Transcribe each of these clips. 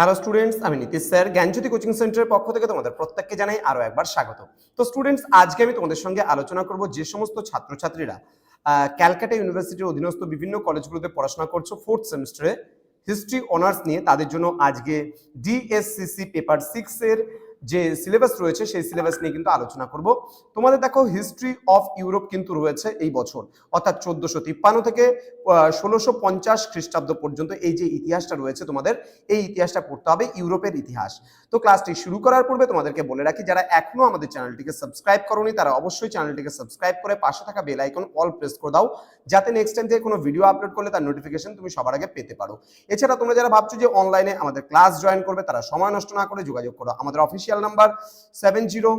Hello students আমি Nitish sir, জ্ঞানজ্যোতি coaching সেন্টারের পক্ষ থেকে তোমাদের প্রত্যেককে জানাই আরও একবার স্বাগত। তো স্টুডেন্টস আজকে আমি তোমাদের সঙ্গে আলোচনা করব যে সমস্ত ছাত্রছাত্রীরা ক্যালকাটা ইউনিভার্সিটির অধীনস্থ বিভিন্ন কলেজগুলোতে পড়াশোনা করছ ফোর্থ সেমিস্টারে হিস্ট্রি অনার্স নিয়ে, তাদের জন্য আজকে ডিএসসিসি পেপার সিক্স এর যে সিলেবাস রয়েছে, সেই সিলেবাস নিয়ে কিন্তু আলোচনা করব। তোমাদের দেখো হিস্ট্রি অফ ইউরোপ কিন্তু রয়েছে এই বছর। অর্থাৎ চোদ্দশো তিপ্পান্ন থেকে ষোলোশো পঞ্চাশ খ্রিস্টাব্দ পর্যন্ত এই যে ইতিহাসটা রয়েছে তোমাদের, এই ইতিহাসটা পড়তে হবে ইউরোপের ইতিহাস। তো ক্লাসটি শুরু করার পূর্বে তোমাদেরকে বলে রাখি, যারা এখনও আমাদের চ্যানেলটিকে সাবস্ক্রাইব করোনি, তারা অবশ্যই চ্যানেলটিকে সাবস্ক্রাইব করে পাশে থাকা বেল আইকন অল প্রেস করে দাও, যাতে নেক্সট টাইম থেকে কোনো ভিডিও আপলোড করলে তার নোটিফিকেশন তুমি সবার আগে পেতে পারো। এছাড়া তোমরা যারা ভাবছ যে অনলাইনে আমাদের ক্লাস জয়েন করবে, তারা সময় নষ্ট না করে যোগাযোগ করো। আমাদের official number seven zero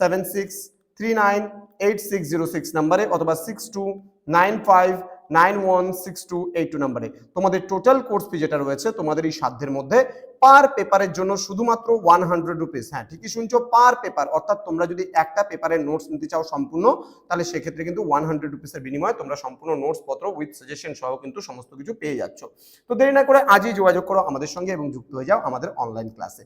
seven six three nine eight six zero six নাম্বারে অথবা six two nine five nine one six two eight two নাম্বারে। তোমাদের টোটাল কোর্স ফি যেটা রয়েছে, তোমাদের এই সাধ্যের মধ্যে পার পেপারের জন্য শুধুমাত্র ওয়ান হান্ড্রেড রুপিস হ্যাঁ ঠিকই শুনছো পার পেপার অর্থাৎ তোমরা যদি একটা পেপারের নোটস নিতে চাও সম্পূর্ণ, তাহলে সেক্ষেত্রে কিন্তু ওয়ান হান্ড্রেড রুপিসের বিনিময়ে তোমরা সম্পূর্ণ নোটস পত্র উইথ সাজেশন সহ কিন্তু সমস্ত কিছু পেয়ে যাচ্ছ। তো দেরি না করে আজই যোগাযোগ করো আমাদের সঙ্গে এবং যুক্ত হয়ে যাও আমাদের অনলাইন ক্লাসে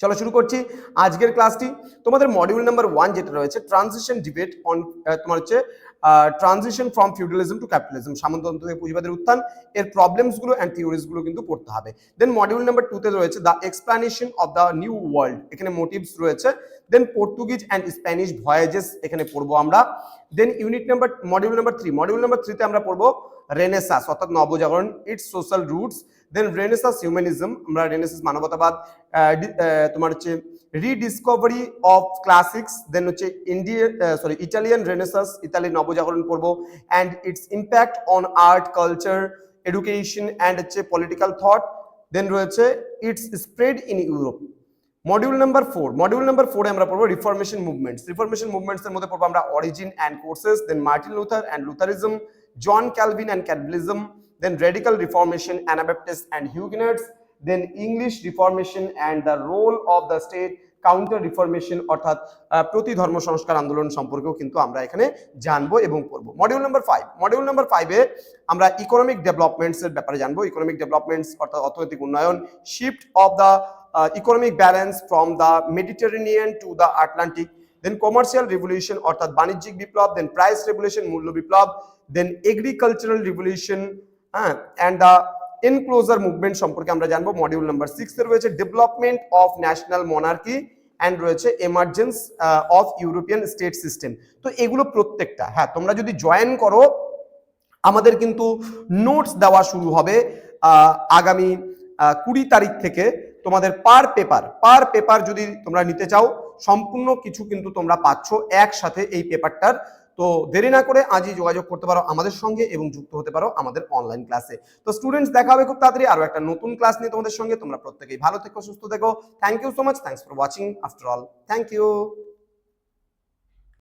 চলো শুরু করছি আজকের ক্লাসটি তোমাদের মডিউল নাম্বার ওয়ান যেটা রয়েছে ট্রানজিশন ডিবেট অন তোমার হচ্ছে transition from feudalism to capitalism সামন্ততন্ত্র থেকে পুঁজিবাদের উত্থান, এর প্রবলেমসগুলো অ্যান্ড থিওরিজগুলো কিন্তু পড়তে হবে। দেন মডিউল নাম্বার টুতে রয়েছে the explanation of the new world এখানে মোটিভস রয়েছে। Then Portuguese and Spanish voyages এখানে পড়ব আমরা। Then unit number module number three module number থ্রিতে আমরা পড়ব রেনেসাস অর্থাৎ নবজাগরণ it's social roots then Renaissance humanism আমরা রেনেসাস মানবতাবাদ তোমার হচ্ছে রিডিসকভারি অফ ক্লাসিক্স দেন হচ্ছে ইন্ডিয়ান সরি ইটালিয়ান রেনেসাস ইতালির নবজাগরণ পর্ব and its impact on art culture education and হচ্ছে পলিটিক্যাল থট দেন রয়েছে its spread in Europe module number four module number ফোরে আমরা পড়ব রিফরমেশন মুভমেন্টস রিফরমেশন মুভমেন্টস এর মধ্যে পড়ব আমরা origin and courses then Martin Luther and Lutheranism John Calvin and Calvinism then radical reformation Anabaptist and Huguenots then English reformation and the role of the state counter reformation অর্থাৎ প্রতি ধর্ম সংস্কার আন্দোলন সম্পর্কেও কিন্তু আমরা এখানে জানব এবং পড়ব। Module number five module number ফাইভে আমরা ইকোনমিক ডেভেলপমেন্টস এর ব্যাপারে জানব। ইকোনমিক ডেভেলপমেন্টস অর্থাৎ অর্থনৈতিক উন্নয়ন shift of the economic balance from the Mediterranean to the Atlantic then commercial revolution অর্থাৎ বাণিজ্যিক বিপ্লব দেন প্রাইস রেগুলেশন মূল্য বিপ্লব দেন এগ্রিকালচারাল রিভলিউশন হ্যাঁ অ্যান্ড দ্য এনক্লোজার মুভমেন্ট সম্পর্কে আমরা জানব। মডিউল নাম্বার সিক্স রয়েছে development of national monarchy and রয়েছে emergence of European state system তো এগুলো প্রত্যেকটা হ্যাঁ তোমরা যদি জয়েন করো, আমাদের কিন্তু নোটস দেওয়া শুরু হবে আগামী কুড়ি তারিখ থেকে। তোমাদের পার পেপার পার পেপার যদি তোমরা নিতে চাও, সম্পূর্ণ কিছু কিন্তু তোমরা পাচ্ছ একসাথে এই পেপারটার তো দেরি না করে আজই যোগাযোগ করতে পারো আমাদের সঙ্গে এবং যুক্ত হতে পারো আমাদের অনলাইন ক্লাসে তো স্টুডেন্টস দেখা হবে খুব তাড়াতাড়ি আরও একটা নতুন ক্লাস নিয়ে তোমাদের সঙ্গে। তোমরা প্রত্যেকেই ভালো থেকো, সুস্থ থেকো। Thank you so much thanks for watching after all thank you